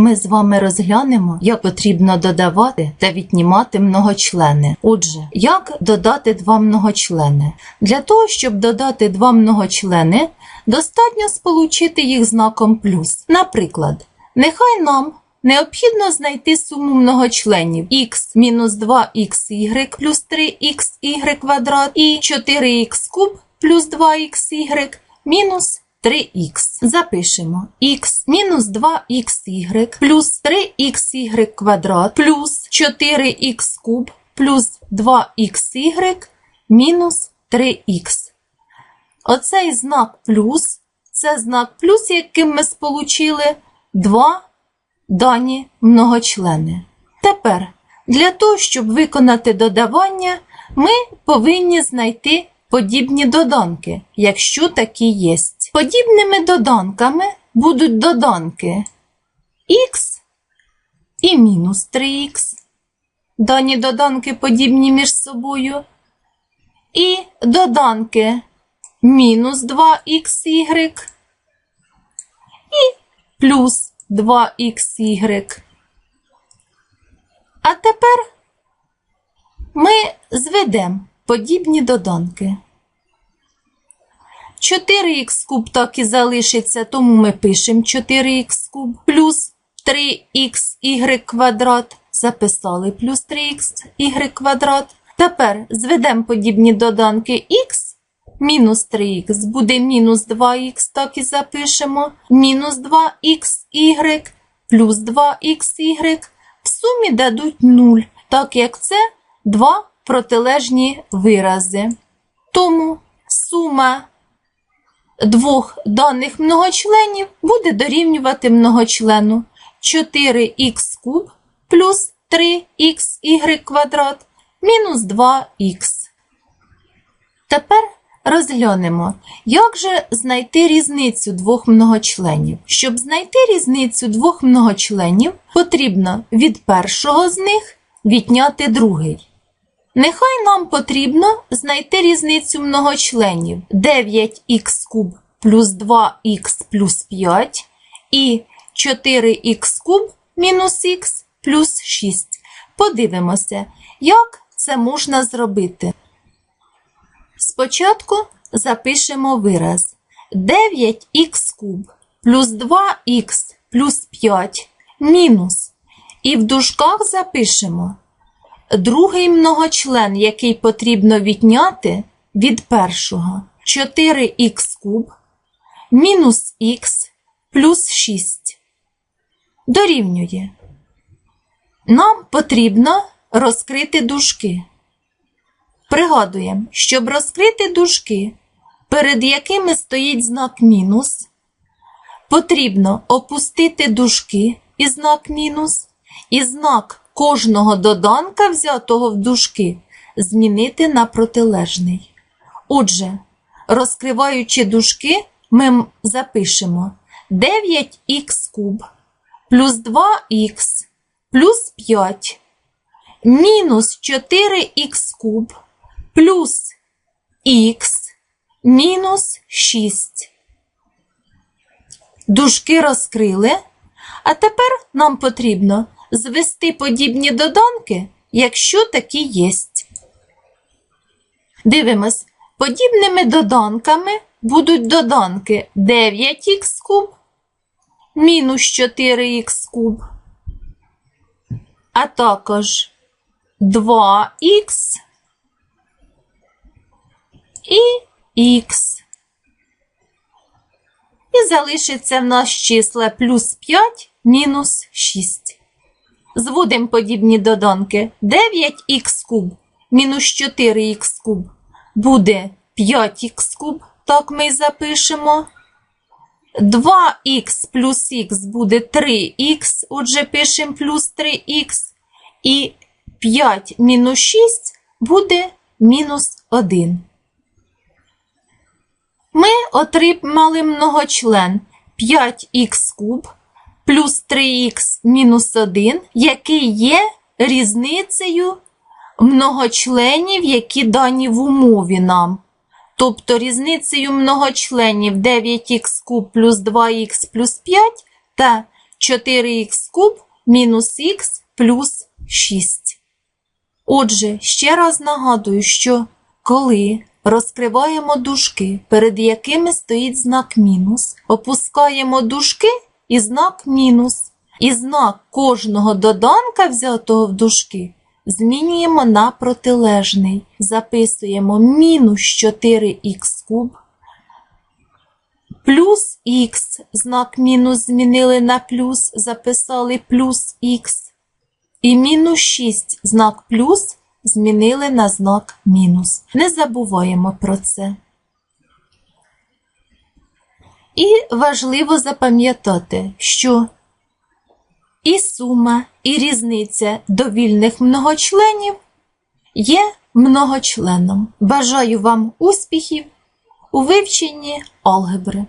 ми з вами розглянемо, як потрібно додавати та віднімати многочлени. Отже, як додати два многочлени? Для того, щоб додати два многочлени, достатньо сполучити їх знаком плюс. Наприклад, нехай нам необхідно знайти суму многочленів х мінус 2xy плюс 3xy квадрат і 4х куб плюс 2xy мінус 3х. Запишемо х мінус 2xy плюс 3xy квадрат плюс 4х куб плюс 2xy мінус 3х. Оцей знак плюс це знак плюс, яким ми сполучили два дані многочлени. Тепер, для того, щоб виконати додавання, ми повинні знайти подібні доданки, якщо такі є. Подібними доданками будуть доданки х і мінус 3х. Дані доданки подібні між собою. І доданки мінус 2xy і плюс 2xy. А тепер ми зведемо подібні доданки. 4х куб так і залишиться, тому ми пишемо 4х куб плюс 3xy квадрат. Записали плюс 3xy квадрат. Тепер зведемо подібні доданки х мінус 3х буде мінус 2х, так і запишемо. Мінус 2xy плюс 2xy в сумі дадуть 0, так як це два протилежні вирази. Тому сума двох даних многочленів буде дорівнювати многочлену 4х куб плюс 3xy квадрат мінус 2х. Тепер розглянемо, як же знайти різницю двох многочленів. Щоб знайти різницю двох многочленів, потрібно від першого з них відняти другий. Нехай нам потрібно знайти різницю многочленів 9х куб плюс 2х плюс 5 і 4х куб мінус х плюс 6. Подивимося, як це можна зробити. Спочатку запишемо вираз 9х куб плюс 2х плюс 5 мінус. І в дужках запишемо другий многочлен, який потрібно відняти від першого 4х куб мінус х плюс 6. Дорівнює. Нам потрібно розкрити дужки. Пригадуємо, щоб розкрити дужки, перед якими стоїть знак мінус, потрібно опустити дужки і знак мінус, і знак кожного доданка, взятого в дужки, змінити на протилежний. Отже, розкриваючи дужки, ми запишемо 9х куб плюс 2х плюс 5 мінус 4х куб плюс х мінус 6. Дужки розкрили. А тепер нам потрібно звести подібні доданки, якщо такі є. Дивимось, подібними доданками будуть доданки 9х куб мінус 4х куб, а також 2х і х. І залишиться в нас числа плюс 5 мінус 6. Зводимо подібні доданки. 9х куб мінус 4х куб буде 5х куб, так ми й запишемо. 2х плюс х буде 3х, отже, пишемо плюс 3х. І 5 мінус 6 буде мінус 1. Ми отримали многочлен 5х куб плюс 3х мінус 1, який є різницею многочленів, які дані в умові нам. Тобто різницею многочленів 9х куб плюс 2х плюс 5 та 4х куб мінус х плюс 6. Отже, ще раз нагадую, що коли розкриваємо дужки, перед якими стоїть знак мінус, опускаємо дужки і знак мінус. І знак кожного доданка, взятого в дужки, змінюємо на протилежний. Записуємо мінус 4х куб плюс х, знак мінус змінили на плюс, записали плюс х. І мінус 6 знак плюс змінили на знак мінус. Не забуваємо про це. І важливо запам'ятати, що і сума, і різниця довільних многочленів є многочленом. Бажаю вам успіхів у вивченні алгебри.